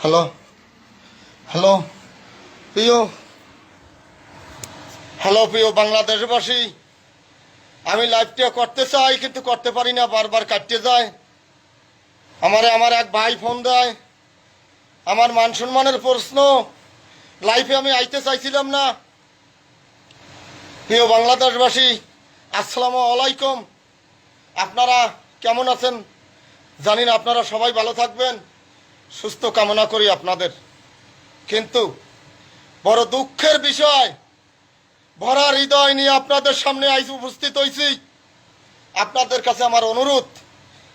Hello hello প্রিয় hello প্রিয় বাংলাদেশবাসী আমি লাইভটা করতে চাই, কিন্তু করতে পারি না, বারবার কাটতে যায়। আমারে আমার এক ভাই ফোন দেয়। আমার মান সম্মানের প্রশ্ন। লাইফে আমি আইতে চাইছিলাম না। প্রিয় বাংলাদেশবাসী আসসালামু আলাইকুম। আপনারা কেমন আছেন? জানি না আপনারা সবাই ভালো থাকবেন। সুস্থ কামনা করি আপনাদের। কিন্তু বড় দুঃখের বিষয়, ভরা হৃদয় নিয়ে আপনাদের সামনে আইস উপস্থিত হয়েছি আপনাদের কাছে আমার অনুরোধ,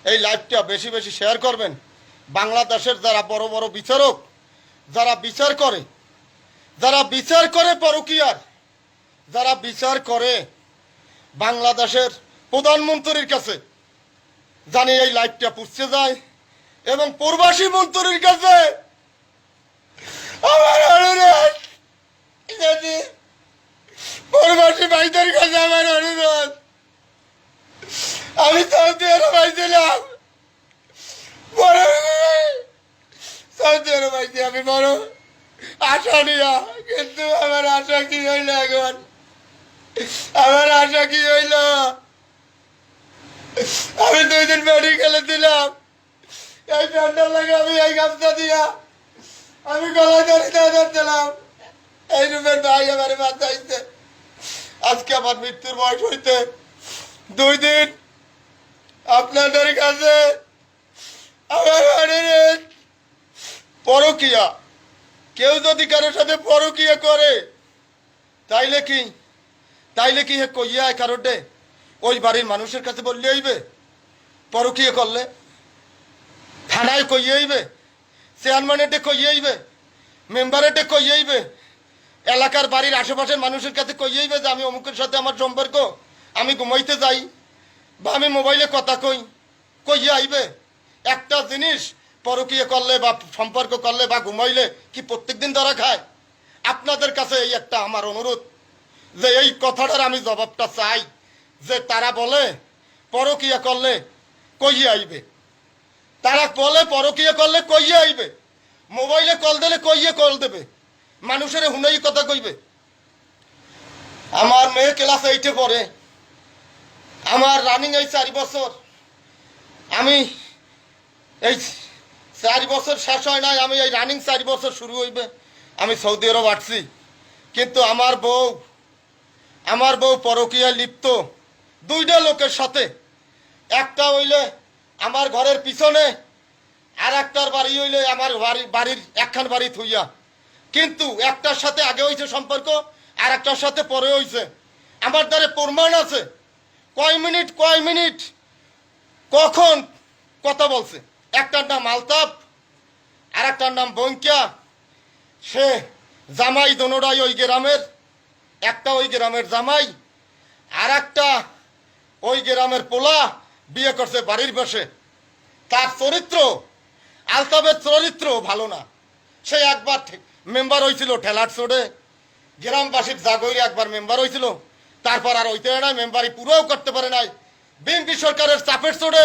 এই লাইভটা বেশি বেশি শেয়ার করবেন। বাংলাদেশের যারা বড় বড় বিচারক, যারা বিচার করে, যারা বিচার করে পরকিয়ার, যারা বিচার করে বাংলাদেশের প্রধানমন্ত্রীর কাছে, জানি এই লাইভটা পুষতে যায়। এবং প্রবাসী মন্ত্রীর কাছে আমার অনুরোধ, যদি প্রবাসী ভাইদের কাছে আমার অনুরোধ, আমি সৌদি আরব আইছিলাম। সৌদি আরব আইছি আমি, বড় আশা নিয়া, কিন্তু আমার আশা কি হইল এখন? আমার আশা কি হইল? আমি দুই দিন মেডিকেলে দিলাম এই প্যান্ডাল লাগে আমি এই গামছা দিয়া আমি গলায় ধরে ধরছিলাম এই রূপের ভাই আমার বাঁচাইছে আজকে আমার মৃত্যুর বয়স হইতে দুই দিন আপনাদের কাছে আমার অনুরোধ পরকিয়া। কেউ যদি কারোর সাথে পরকিয়া করে, তাইলে কি? তাইলে কি হে কইয়া কারোটে ওই বাড়ির মানুষের কাছে বললে আইবে পরকিয়া করলে থানায় কইয়ে আইবে? চেয়ারম্যানেটে কইয়ে আইবে? মেম্বারেটে কইয়ে আইবে? এলাকার বাড়ির আশেপাশের মানুষের কাছে কইয়ে আইবে যে আমি অমুকের সাথে আমার সম্পর্ক? আমি ঘুমাইতে যাই বা আমি মোবাইলে কথা কই। কইয়ে আইবে? একটা জিনিস পরকিয়া করলে বা সম্পর্ক করলে বা ঘুমাইলে কি প্রত্যেকদিন ধরা খায়? আপনাদের কাছে এই একটা আমার অনুরোধ যে এই কথাটার আমি জবাবটা চাই যে তারা বলে পরকিয়া করলে কইয়ে আইবে? তারা কলে পরকিয়া করলে কইয়ে আইবে। মোবাইলে কল দিলে কইয়ে কল দেবে। মানুষের হুনাই কথা কইবে। আমার মেয়ে ক্লাস এইটে পড়ে। আমার রানিং এই চারি বছর। আমি এই চারি বছর শেষ হয় নাই, আমি এই রানিং চারি বছর শুরু হইবে। আমি সৌদি আরব আসছি। কিন্তু আমার বউ আমার বউ পরকীয়ায় লিপ্ত। দুইটা লোকের সাথে। একটা হইলে আমার ঘরের পিছনে আর একটার বাড়ি হইলে আমার বাড়ি বাড়ির একখান বাড়ি থুইয়া। কিন্তু একটার সাথে আগে হয়েছে সম্পর্ক, আর একটার সাথে পরে হয়েছে আমার দ্বারে প্রমাণ আছে। কয় মিনিট কয় মিনিট, কখন কথা বলছে। একটার নাম আলতাপ আর একটার নাম বঙ্কিয়া। সে জামাই দোনোটাই ওই গ্রামের, একটা ওই গ্রামের জামাই, আর একটা ওই গ্রামের পোলা। বিয়ে করছে বাড়ির বসে তার চরিত্র আলতাবের চরিত্র ভালো না। সে একবার মেম্বার হয়েছিল ঠেলার চোড়ে গ্রামবাসীর জাগরে একবার মেম্বার হয়েছিল। তারপর আর হইতে নাই, মেম্বারি পুরোও করতে পারে নাই। বিএনপি সরকারের চাপের চোড়ে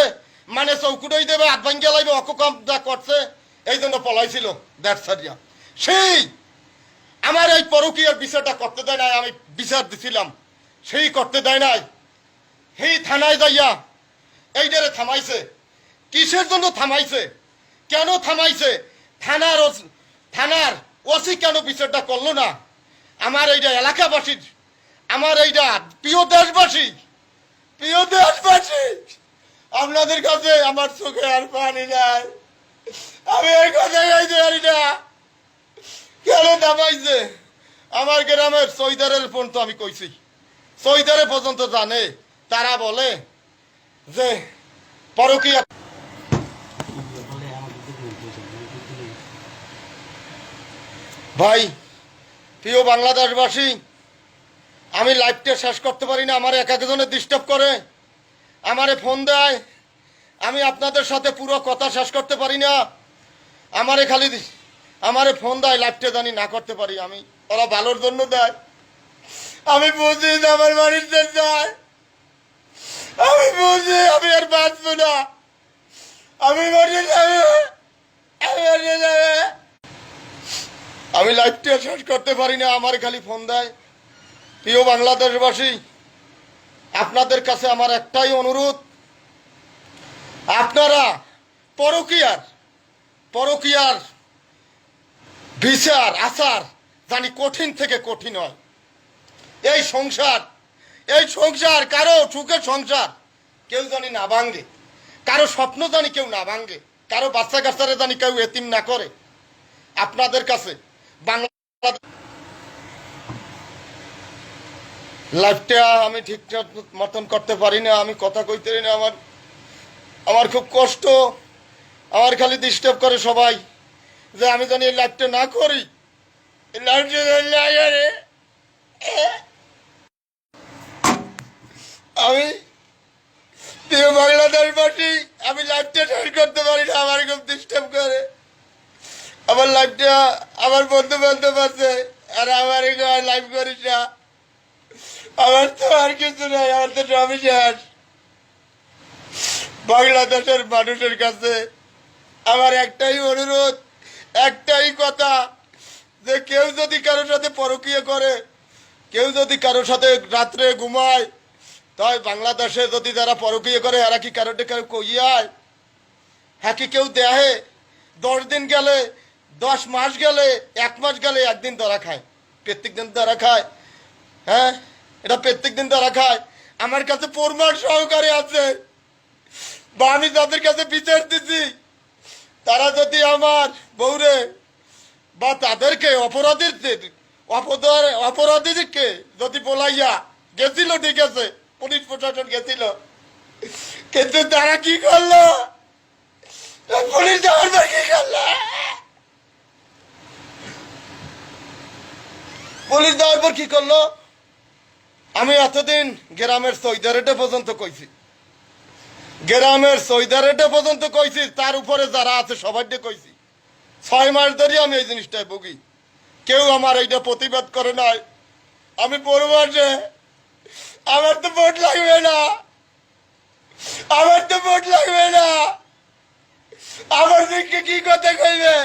মানে চৌকুটই দেবে, হাত ভাঙ্গিয়া লাগবে অকম যা করছে। এই জন্য পলাইছিল দ্যাট সারিয়া। সেই আমার এই পরকীয়ার বিষয়টা করতে দেয় নাই, আমি বিচার দিছিলাম। সেই করতে দেয় নাই। সেই থানায় যাইয়া এইটারে থামাইছে, কিসের জন্য থামাইছে, কেন থামাইছে, থানার থানার ওসি কেন বিচারটা করল না? আমার এইটা এলাকাবাসীর আমার এইটা প্রিয় দেশবাসী প্রিয় দেশবাসী, আপনাদের কাছে আমার চোখে আর পানি নাই। আমি এই কথা গাইতে পারি না। কেন দাবাইছে আমার গ্রামের সৈদারের ফোন তো আমি কইছি। সৈদারে পর্যন্ত জানে, তারা বলে যে পরকীয়া ভাই, প্রিয় বাংলাদেশবাসী, আমি লাইভটা শেষ করতে পারি না, আমার এক একজনে ডিস্টার্ব করে, আমারে ফোন দেয়, আমি আপনাদের সাথে পুরো কথা শেষ করতে পারি না, আমারে খালি আমারে ফোন দেয় লাইভটা জানি না করতে পারি আমি, ওরা ভালোর জন্য দেয়, আমি বুঝি আমার বাড়িতে যায়। আমি বুঝি আমি আর বাঁচবো না। আমি মরে যাবে। আমি মরে যাবে। আমি লাইভটা শেষ করতে পারি না, আমার খালি ফোন দেয়। প্রিয় বাংলাদেশবাসী, আপনাদের কাছে আমার একটাই অনুরোধ। আপনারা পরকিয়ার পরকিয়ার বিচার, আচার জানি কঠিন থেকে কঠিন হয়। এই সংসার এই সংসার, কারও সুখের সংসার, কেউ জানি না ভাঙ্গে কারও স্বপ্ন জানি কেউ না ভাঙ্গে কারও বাচ্চা কাচ্চারে জানি কেউ এতিম না করে। আপনাদের কাছে বাংলা লাইফটা আমি ঠিকঠাক মতন করতে পারি না, আমি কথা কইতে না, আমার আমার খুব কষ্ট। আমার খালি ডিস্টার্ব করে সবাই যে আমি জানি এই লাইফটা না করি। লাইফটা। আমি প্রিয় বাংলাদেশ বাংলাদেশবাসী আমি লাইফটা শেষ করতে পারি না, আমার খুব ডিস্টার্ব করে। আমার লাইফটা আমার বন্ধু বান্ধব আছে, আর আমার লাইফ করিস না। আমার তো আর কিছু নাই, আমার তো সবই শেষ। বাংলাদেশের মানুষের কাছে আমার একটাই অনুরোধ, একটাই কথা, যে কেউ যদি কারোর সাথে পরকীয় করে, কেউ যদি কারোর সাথে রাত্রে ঘুমায় তাই বাংলাদেশে যদি যারা পরকীয় করে, এরা কি কারোটে কেউ কইয়ায় হ্যাঁ কি কেউ দেহে? দশ দিন গেলে, দশ মাস গেলে, এক মাস গেলে একদিন ধরা খায়। প্রত্যেক দিন ধরা খায়। হ্যাঁ? এটা প্রত্যেক দিন ধরা খায়। আমার কাছে প্রমাণ সহকারে আছে। বা আমি যাদের কাছে বিচার দিছি, তারা যদি আমার বউরে বা তাদেরকে অপরাধীর অপরাধ অপরাধীকে যদি বলাইয়া গেছিল, ঠিক আছে পুলিশ প্রশাসন গেছিল। কিন্তু তারা কি করল? পুলিশ যাওয়ার পর কি করল? পুলিশ যাওয়ার পর কি করল? আমি এতদিন গ্রামের সৈদারেটা পর্যন্ত কইছি। গ্রামের সৈদারেটা পর্যন্ত কইছি, তার উপরে যারা আছে সবাইকে কইছি। ছয় মাস ধরে আমি এই জিনিসটায় ভুগি। কেউ আমার এইটা প্রতিবাদ করে নাই। আমি পরিবারে আমার তো ভোট লাগবে না। আমার তো ভোট লাগবে না। আমার দিকে কি কথা কইবে?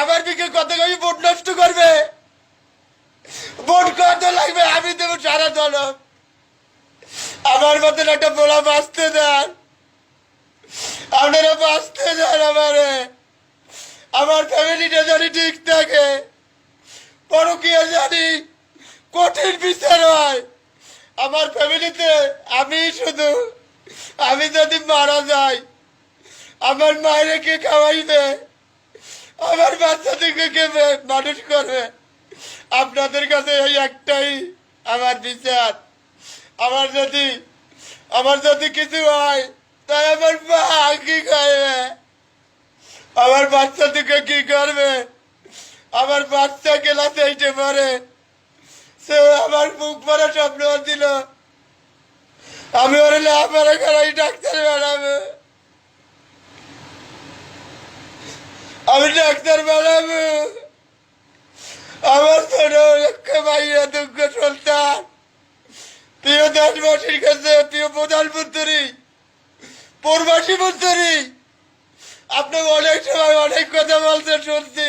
আমার দিকে কথা কই ভোট নষ্ট করবে। ভোট কত লাগবে? আমি দেবো সারা দল আমার মতন একটা বলা বাঁচতে দেন। আপনারা বাঁচতে দেন আমারে। আমার ফ্যামিলিটা জানি ঠিক থাকে, পরকীয়া জানি কঠিন বিচার হয়। আমার ফ্যামিলিতে আমি শুধু, আমি যদি মারা যাই, আমার মায়ের কে খাওয়াইবে? আমার বাচ্চাদেরকে কে মানুষ করবে? আপনাদের কাছে এই একটাই আমার বিচার। আমার যদি আমার যদি কিছু হয়, তাই আমার মা কি করবে আমার বাচ্চা থেকে কি করবে? আমার বাচ্চা ক্লাসে এইটে পরে সে আমার মুখ পরে স্বপ্ন দিল আমি ওর লাফারে করাই ডাক্তার বানাবো। আমি ডাক্তার বানাবো। আমার ছোট লক্ষ ভাইয়া দুঃখ সন্তান। প্রিয় দেশবাসীর কাছে, প্রিয় প্রধানমন্ত্রী পূর্বাসী মন্ত্রী, আপনি অনেক সময় অনেক কথা বলছেন শুনছি।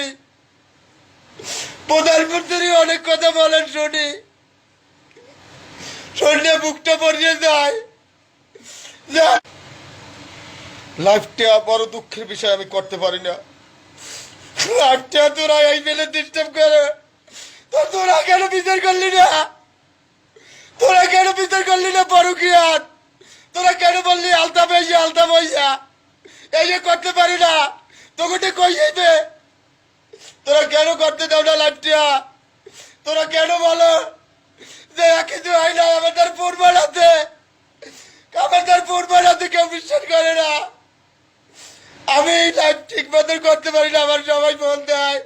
প্রধানমন্ত্রী অনেক কথা বলেন, শুনি। শুনলে বুকটা পড়িয়ে যায় লাইফটা বড় দুঃখের বিষয়, আমি করতে পারি না। লাইফটা তোরা এই বেলে ডিস্টার্ব করে। তোরা কেন বিচার করলি না? তোরা কেন বিচার করলি না পরকিয়াত তোরা কেন বললি আলতা বইয়া আলতা বইয়া এই যে করতে পারি না, তোকে কই যাইবে তোরা কেন করতে দাও না লাইফটা তোরা কেন বলো যে কিছু হয় না, আমাদের পূর্বার আছে? আমাদের পূর্বার আছে, কেউ বিশ্বাস করে না। আমি লাইফ ঠিক মতন করতে পারি না, আমার সবাই ফোন দেয়।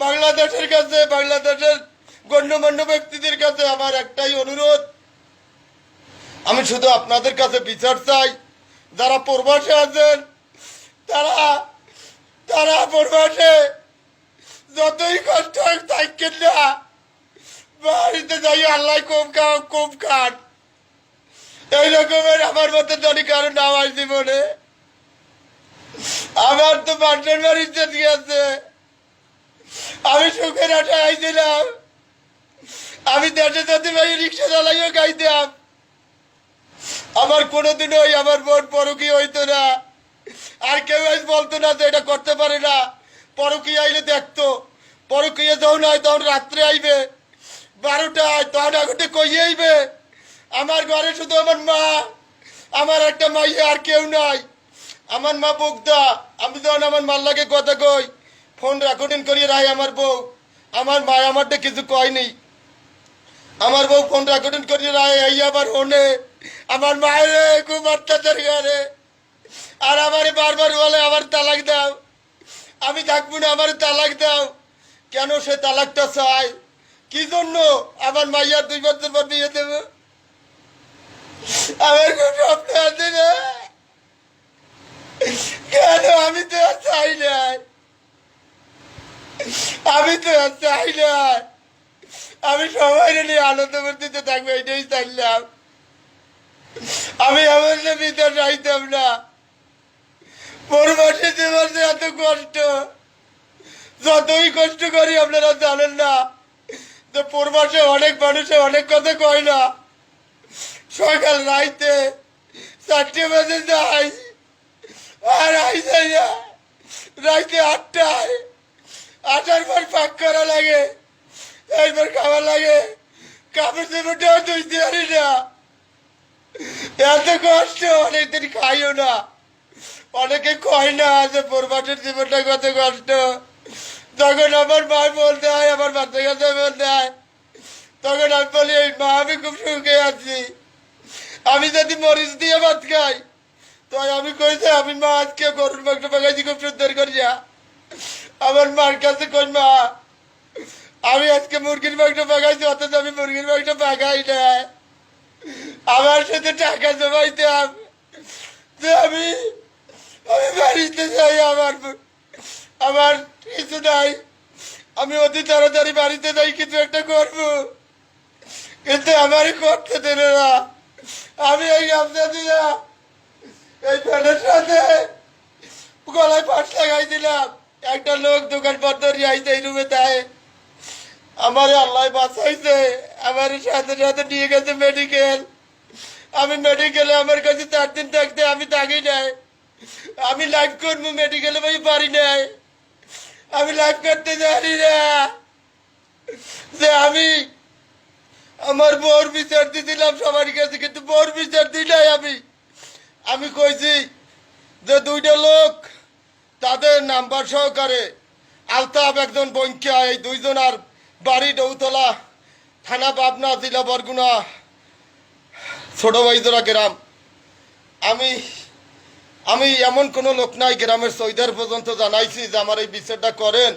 বাংলাদেশের কাছে, বাংলাদেশের গণ্যমান্য ব্যক্তিদের কাছে আমার একটাই অনুরোধ। আমি শুধু আপনাদের কাছে বিচার চাই, যারা প্রবাসে আছেন, তারা তারা প্রবাসে যতই কষ্ট থাকেন না বাড়িতে যাই আল্লাহ কম খাও কম খান। এই রকমের আমার মতো ধনী কারও নাম আস জীবনে, আমার তো পাশের বাড়িতে আছে। আমি সুখে খাইছিলাম আমি দেশে যেতে ভাই রিক্সা চালাইও খাইতাম। আমার কোনোদিনও ওই আমার বোন পরকি হইতো না। আর কেউ বলতো না যে এটা করতে পারে না। পরকি আইলে দেখতো। পরকিয়ে যখন হয় তখন রাত্রে আইবে। বারোটায় তখন আগতে কইয়ে আইবে। আমার ঘরে শুধু আমার মা, আমার একটা মাইয়া আর কেউ নাই। আমার মা বকদা আমি যখন আমার মাল্লাকে কথা কই ফোন রেকর্ডিং করিয়ে রাই আমার বউ। আমার মা আমারটা কিছু কয়নি আমার বউ ফোন রেকর্ডিং করিয়ে রায়, এই আবার হনে আমার মায়ের খুব অত্যাচার করে। আর আমারে বারবার বলে, আমার তালাক দাও। আমি থাকব না, আমার তালাক দাও। কেন সে তালাকটা চায়? কি জন্য? আমার মাইয়া দুই বছর পর বিয়ে দেব। আমার খুব স্বপ্ন আছে না। কেন? আমি তো আর চাই নাই আমি তো আর চাই না। আমি সবাই নিয়ে আনন্দ করতে থাকব, এটাই চাইলাম। আমি এমন ভিতর চাইতাম না। পরবাসী জীবনে এত কষ্ট, যতই কষ্ট করি আপনারা জানেন না, তো পরবাসে অনেক মানুষে অনেক কথা কয় না। সকাল, রাইতে, চারটে বাজে যাই আর আইসে না। রাইতে আটটায়, আটার পর পাক করা লাগে এরপর খাওয়া লাগে। কাপড় চোপড়টাও ধুইতে পারি না। এত কষ্ট, অনেকদিন খাইও না। অনেকে কয় না যে পরবাসের জীবনটা কত কষ্ট। তখন আমার মা বলতে হয়, আমার বাচ্চা কাছে বলতে হয়, তখন আমি বলি, এই মা, আমি খুব সুখে আছি। আমি যদি মরিচ দিয়ে ভাত খাই তো আমি কইছে, আমি মা, আজকে গরুর মাংস পাকাইছি খুব সুন্দর করিয়া আমার মার কাছে কই, মা, আমি আজকে মুরগির মাংস পাকাইছি অথচ আমি মুরগির মাংস পাকাই না আমার সাথে টাকা জমাইতাম যে আমি আমি বাড়িতে যাই, আমার আমার কিছু নাই। আমি অতি তাড়াতাড়ি বাড়িতে যাই, কিছু একটা করব। কিন্তু আমারই করতে দিল না। আমি এই গামছা দিয়া এই প্যান্টের সাথে গলায় পাশ লাগাই দিলাম। একটা লোক দোকান বন্ধ আইতে এই রুমে তাই। আমার আল্লাহ বাঁচাইছে। আমার সাথে সাথে নিয়ে গেছে মেডিকেল আমি মেডিকেলে আমার কাছে চার দিন থাকতে আমি থাকি নাই। আমি লাইভ করব মেডিকেলে ভাই পারি নাই। আমি লাইভ করতে জানি না। যে আমি আমার বউর বিচার দিয়েছিলাম সবার কাছে, কিন্তু বউর বিচার দিই নাই আমি। আমি কইছি যে দুইটা লোক তাদের নাম্বার সহকারে আলতাফ একজন বঙ্কিয়া এই দুইজন আর বাড়ি ডৌতলা থানা পাবনা, জেলা বরগুনা, ছোট বাইদরা গ্রাম। আমি আমি এমন কোনো লোক নাই গ্রামের সৈদার পর্যন্ত জানাইছি যে আমার এই বিচারটা করেন,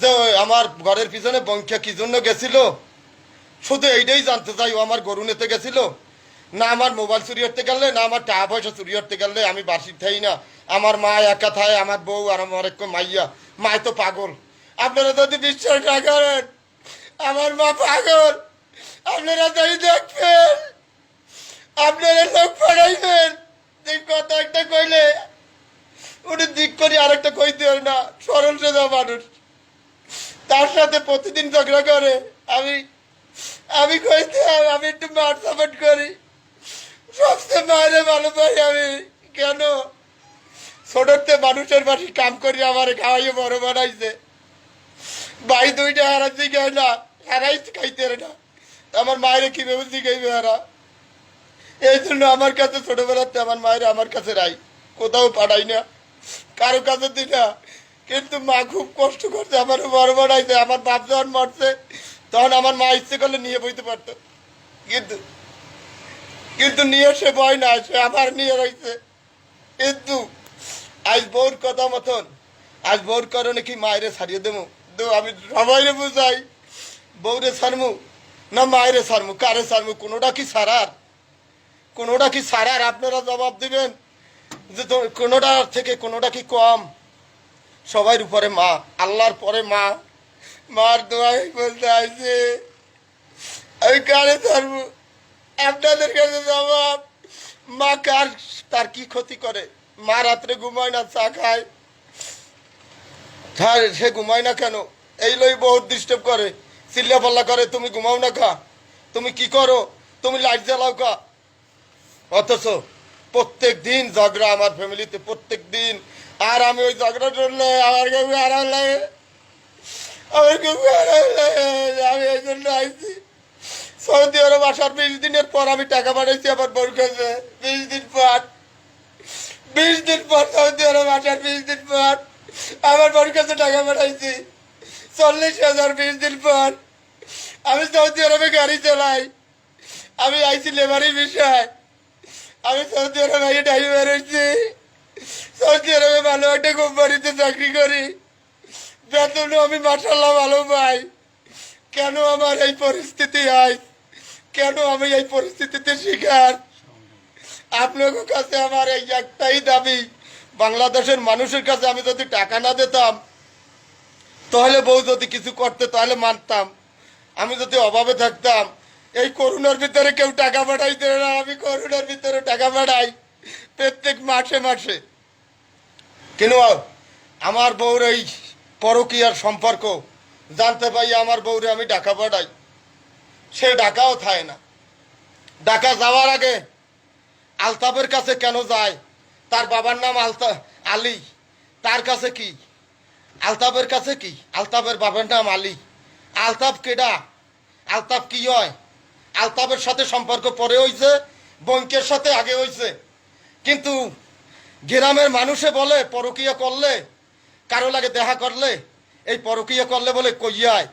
যে আমার ঘরের পিছনে বঙ্কিয়া কি জন্য গেছিল? শুধু এইটাই জানতে চাই, ও আমার গরু নিতে গেছিল? না আমার মোবাইল চুরি হতে গেলে, না আমার টাকা পয়সা চুরি হতে গেলে আমি বার্ষিক থাই না। আমার মা একা থায়, আমার বউ আর আমার এক মাইয়া। মায় তো পাগল। আপনারা যদি বিশ্বাস না করেন, আমার মা পাগল। আপনারা যদি দেখবেন, আপনারা লোক পাঠাইবেন। যে কথা একটা কইলে, উনি দিক করে আরেকটা কইতে হয় না সরল সোজা মানুষ। তার সাথে প্রতিদিন ঝগড়া করে, আমি আমি কইতে আমি একটু মার সাপোর্ট করি। সবচেয়ে মায়ের ভালো পাই আমি, কেন? ছোটতে মানুষের বাড়ি কাম করি, আমার খাওয়াইয়ে বড় বানাইছে। ভাই দুইটা হারা শিখায় না? হারাই খাইতে পারে না। আমার মায়ের কীভাবে শিখাইবে হারা? এই জন্য আমার কাছে ছোটবেলাতে আমার মায়ের আমার কাছে রাই কোথাও পাঠাই না, কারও কাছে দিই না। কিন্তু মা খুব কষ্ট করছে, আমার বড় বানাইছে, আমার বাপ যখন মরছে, তখন আমার মা ইচ্ছে করলে নিয়ে বইতে পারতো। কিন্তু কিন্তু নিয়ে সে ভয় না, সে আবার নিয়ে রয়েছে কিন্তু আজ বউর কথা মতন, আজ বউর কারণে কি মায়েরে ছাড়িয়ে দেবো? তো আমি সবাইরে বুঝাই, বউরে ছাড়মু না মায়েরে ছাড়মু, কারে ছাড়মু, কোনোটা কি ছাড়ার? কোনোটা কি ছাড়ার আপনারা জবাব দিবেন যে কোনোটা থেকে কোনোটা কি কম? সবার উপরে মা, আল্লাহর পরে মা। মার দোয়াই বলতে আছে আমি কারে ছাড়বো আপনাদের কাছে জবাব, মা কার, তার কি ক্ষতি করে? মা রাত্রে ঘুমায় না, চা খায়। তার সে ঘুমায় না কেন? এই লই বহুত ডিস্টার্ব করে। চিল্লা পাল্লা করে, তুমি ঘুমাও না খা। তুমি কি করো? তুমি লাইট জ্বালাও কা অথচ প্রত্যেক দিন ঝগড়া আমার ফ্যামিলিতে, প্রত্যেক দিন। আর আমি ওই ঝগড়া করলে আমার কেউ আরাম লাগে আমার কেউ আরাম লাগে আমি এই জন্য আইছি। সৌদি আরব আসার বিশ দিনের পর আমি টাকা পাঠাইছি আমার বোর কাছে। বিশ দিন পর। বিশ দিন পর সৌদি আরব আসার বিশ দিন পর আমার বোর কাছে টাকা পাঠাইছি। চল্লিশ হাজার বিশ দিন পর। আমি সৌদি আরবে গাড়ি চালাই। আমি আইছি লেবারি বিষয়। আমি সৌদি আরবে আইয়ে ড্রাইভার হয়েছি সৌদি আরবে ভালো একটা কোম্পানিতে চাকরি করি। বেতনও আমি মাসাল্লাহ ভালো পাই। কেন আমার এই পরিস্থিতি হয় কেন আমি এই পরিস্থিতিতে শিকার? আপনাদের কাছে আমার এই একটাই দাবি, বাংলাদেশের মানুষের কাছে আমি যদি টাকা না দিতাম, তাহলে বউ যদি কিছু করতে, তাহলে মানতাম। আমি যদি অভাবে থাকতাম এই করোনার ভিতরে কেউ টাকা পাঠাইতে না, আমি করোনার ভিতরে টাকা পাঠাই প্রত্যেক মাসে মাসে। কেন? আমার বউর এই পরকীয়ার সম্পর্ক, জানতে পাই আমার বউরে আমি ডাকা পাঠাই। সে ডাকাও থায় না। ডাকা যাওয়ার আগে আলতাফের কাছে কেন যায়? তার বাবার নাম আলতা, আলী। তার কাছে কি? আলতাফের কাছে কি? আলতাফের বাবার নাম আলী। আলতাফ কেডা? আলতাফ কি হয়? আলতাফের সাথে সম্পর্ক পরে হইছে বঙ্কের সাথে আগে হইছে। কিন্তু গ্রামের মানুষে বলে, পরকীয় করলে, কারও লাগে দেখা করলে, এই পরকীয় করলে বলে কইয়ায়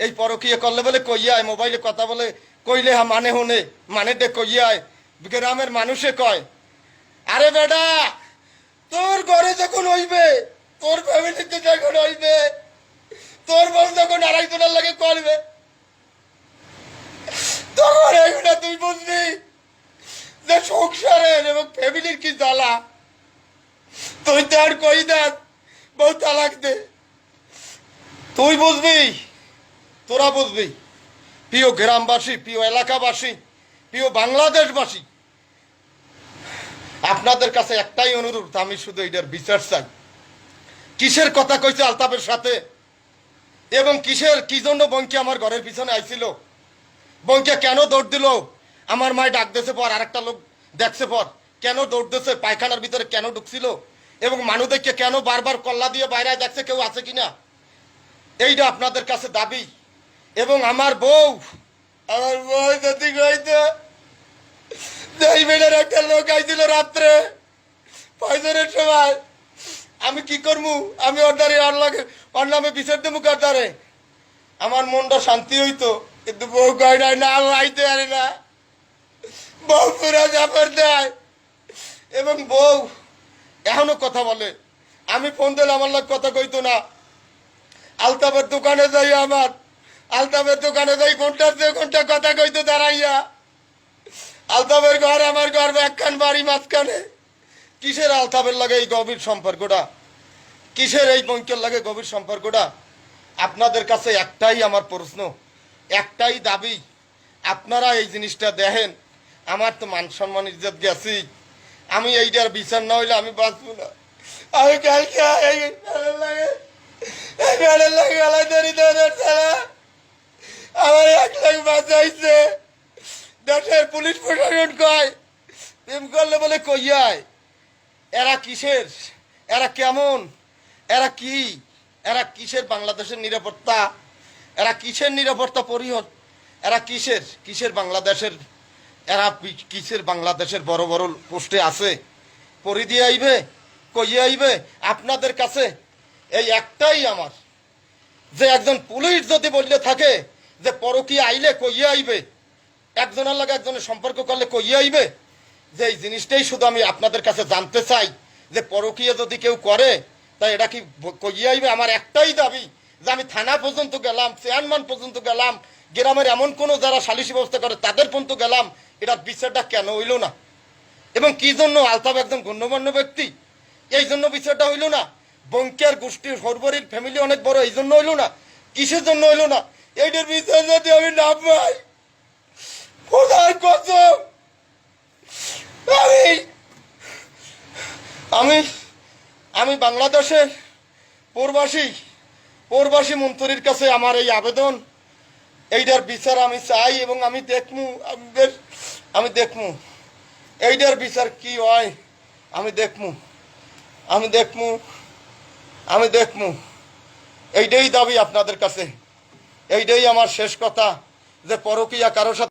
এই পরকীয়া করলে বলে কইয়ায় মোবাইলে কথা বলে, কইলে হা মানে হনে মানে দে কইয়ায় গ্রামের মানুষে কয়, আরে বেটা, তোর ঘরে যখন হইবে, তোর ফ্যামিলিতে যখন হইবে, তোর বউ যখন আড়াইজনের লাগে করবে তখন এগুলো তুই বুঝবি যে সংসারের এবং ফ্যামিলির কি জ্বালা? তুই তো আর কই দেখ বউ তালাক দে। তুই বুঝবি? তোরা বুঝবি? প্রিয় গ্রামবাসী, প্রিয় এলাকাবাসী, প্রিয় বাংলাদেশবাসী, আপনাদের কাছে একটাই অনুরোধ, আমি শুধু এটার বিচার চাই। কিসের কথা কইছে আলতাফের সাথে? এবং কিসের, কি জন্য বঙ্কি আমার ঘরের পিছনে আইছিল? বঙ্কে কেন দৌড় দিল? আমার মায় ডাক দিয়েছে পর, আরেকটা লোক দেখছে পর, কেন দৌড় দিয়েছে? পায়খানার ভিতরে কেন ঢুকছিল? এবং মানুষদেরকে কেন বারবার কল্লা দিয়ে বাইরে দেখছে? কেউ আছে কিনা? এইটা আপনাদের কাছে দাবি। এবং আমার বউ আমার বউ যদি একটা লোক আইছিল রাত্রে পয়সনের সময়। আমি কি করব আমি অর্ডারে আর লাগে ওর নামে বিচার আমার মনটা শান্তি হইতো। কিন্তু বউ কয় নাই না আইতে পারে না। বউ পুরা জাফর দেয়। এবং বউ এখনও কথা বলে। আমি ফোন দিলে আমার লোক কথা কইতো না। আলতাফের দোকানে যাই আমার আলতাফের দোকানে যাই, ঘণ্টার যে ঘণ্টা কথা কইতো দাঁড়াইয়া। আলতাফের ঘর, আমার ঘর, একখান বাড়ি মাঝখানে। কিসের আলতাফের লাগে এই গভীর সম্পর্কটা? কিসের এই বঙ্কের লাগে গভীর সম্পর্কটা? আপনাদের কাছে একটাই আমার প্রশ্ন। একটাই দাবি, আপনারা এই জিনিসটা দেখেন, আমার তো মান সম্মান ইজ্জত গেছি। আমি এইটার বিচার না হইলে আমি বাঁচবো না। লাগে এক বাঁচাইছে। পুলিশ কয়, প্রেম করলে বলে এরা এরা কেমন? এরা কি? এরা কিসের বাংলাদেশের নিরাপত্তা? এরা কিসের নিরাপত্তা পরিহর? এরা কিসের? কিসের বাংলাদেশের? এরা কিসের বাংলাদেশের বড় বড় পোস্টে আছে? পরি দিয়ে আইবে? কইয়ে আইবে? আপনাদের কাছে? এই একটাই আমার। যে একজন পুলিশ যদি বললে থাকে যে পরকীয়া আইলে কইয়ে আইবে? একজনের লাগে একজনের সম্পর্ক করলে কইয়ে আইবে? যে এই জিনিসটাই শুধু আমি আপনাদের কাছে জানতে চাই, যে পরকীয়া যদি কেউ করে, তাই এটা কি কইয়ে আইবে? আমার একটাই দাবি। যে আমি থানা পর্যন্ত গেলাম, চেয়ারম্যান পর্যন্ত গেলাম, গ্রামের এমন কোনো যারা সালিশি ব্যবস্থা করে তাদের পর্যন্ত গেলাম এটার বিচারটা কেন হইল না? এবং কি জন্য আলতাফ একজন গণ্যমান্য ব্যক্তি? এই জন্য বিষয়টা হইল না? বঙ্কের গোষ্ঠীর সর্বরীর ফ্যামিলি অনেক বড়, এই জন্য হইল না? কিসের জন্য হইল না? এইটার বিচার যদি আমি না পাই খোদার কসম? আমি আমি আমি বাংলাদেশের প্রবাসী। প্রবাসী মন্ত্রীর কাছে আমার এই আবেদন। এইটার বিচার আমি চাই এবং আমি দেখমু আমি দেখমু। এইটার বিচার কি হয়, আমি দেখমু। আমি দেখমু আমি দেখমু। এইটাই দাবি আপনাদের কাছে। এইটাই আমার শেষ কথা যে পরকিয়া কারোর সাথে